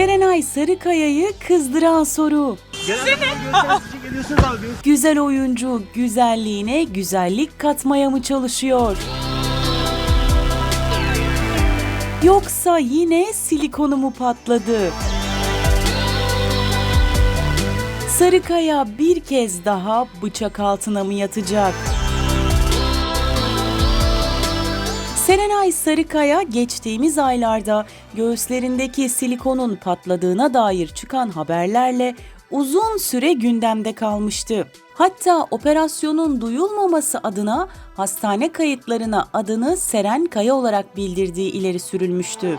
Serenay Sarıkaya'yı kızdıran soru. Güzel oyuncu güzelliğine güzellik katmaya mı çalışıyor? Yoksa yine silikonu mu patladı? Sarıkaya bir kez daha bıçak altına mı yatacak? Serenay Sarıkaya geçtiğimiz aylarda göğüslerindeki silikonun patladığına dair çıkan haberlerle uzun süre gündemde kalmıştı. Hatta operasyonun duyulmaması adına hastane kayıtlarına adını Seren Kaya olarak bildirdiği ileri sürülmüştü.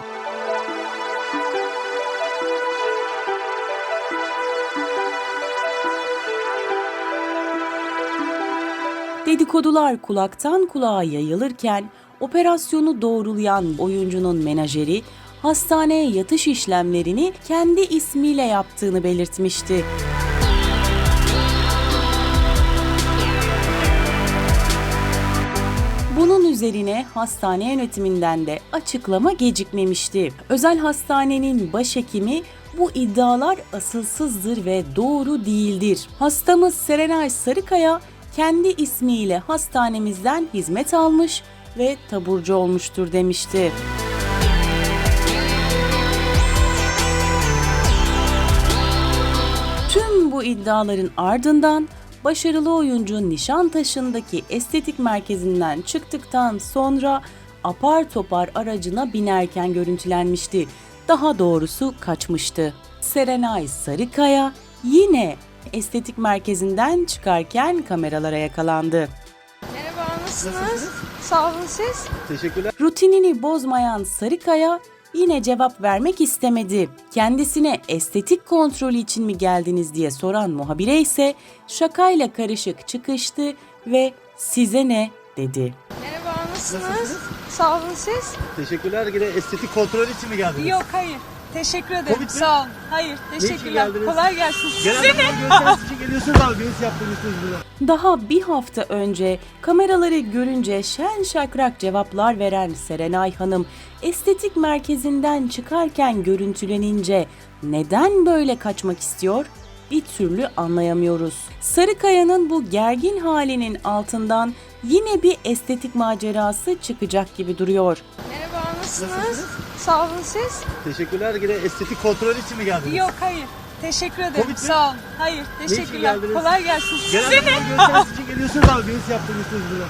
Dedikodular kulaktan kulağa yayılırken operasyonu doğrulayan oyuncunun menajeri hastaneye yatış işlemlerini kendi ismiyle yaptığını belirtmişti. Bunun üzerine hastane yönetiminden de açıklama gecikmemişti. Özel hastanenin başhekimi bu iddialar asılsızdır ve doğru değildir. Hastamız Serenay Sarıkaya kendi ismiyle hastanemizden hizmet almış ve taburcu olmuştur demişti. Tüm bu iddiaların ardından başarılı oyuncu Nişantaşı'ndaki estetik merkezinden çıktıktan sonra apar topar aracına binerken görüntülenmişti. Daha doğrusu kaçmıştı. Serenay Sarıkaya yine estetik merkezinden çıkarken kameralara yakalandı. Nasılsınız? Sağ olun siz. Teşekkürler. Rutinini bozmayan Sarıkaya yine cevap vermek istemedi. Kendisine estetik kontrolü için mi geldiniz diye soran muhabire ise şakayla karışık çıkıştı ve size ne dedi. Merhaba, nasılsınız? Sağ olun siz. Teşekkürler. Yine estetik kontrol için mi geldiniz? Yok, hayır. Teşekkür ederim. Covid mi? Sağ olun. Hayır, teşekkürler. geldiniz? Kolay gelsin. Genelde gösterisi için geliyorsunuz abi. Göğüs yaptırmışsınız burada. Daha bir hafta önce kameraları görünce şen şakrak cevaplar veren Serenay Hanım estetik merkezinden çıkarken görüntülenince neden böyle kaçmak istiyor? Bir türlü anlayamıyoruz. Sarıkaya'nın bu gergin halinin altından yine bir estetik macerası çıkacak gibi duruyor. Merhaba, nasılsınız? Sağ olun siz. Teşekkürler. Yine estetik kontrol için mi geldiniz? Yok, hayır. Teşekkür ederim. Covid mi? Sağ olun. Hayır, teşekkürler. geldiniz? Kolay gelsin. Genelde böyle gösterisi için geliyorsunuz abi. Göğüs yaptırmışsınız burada.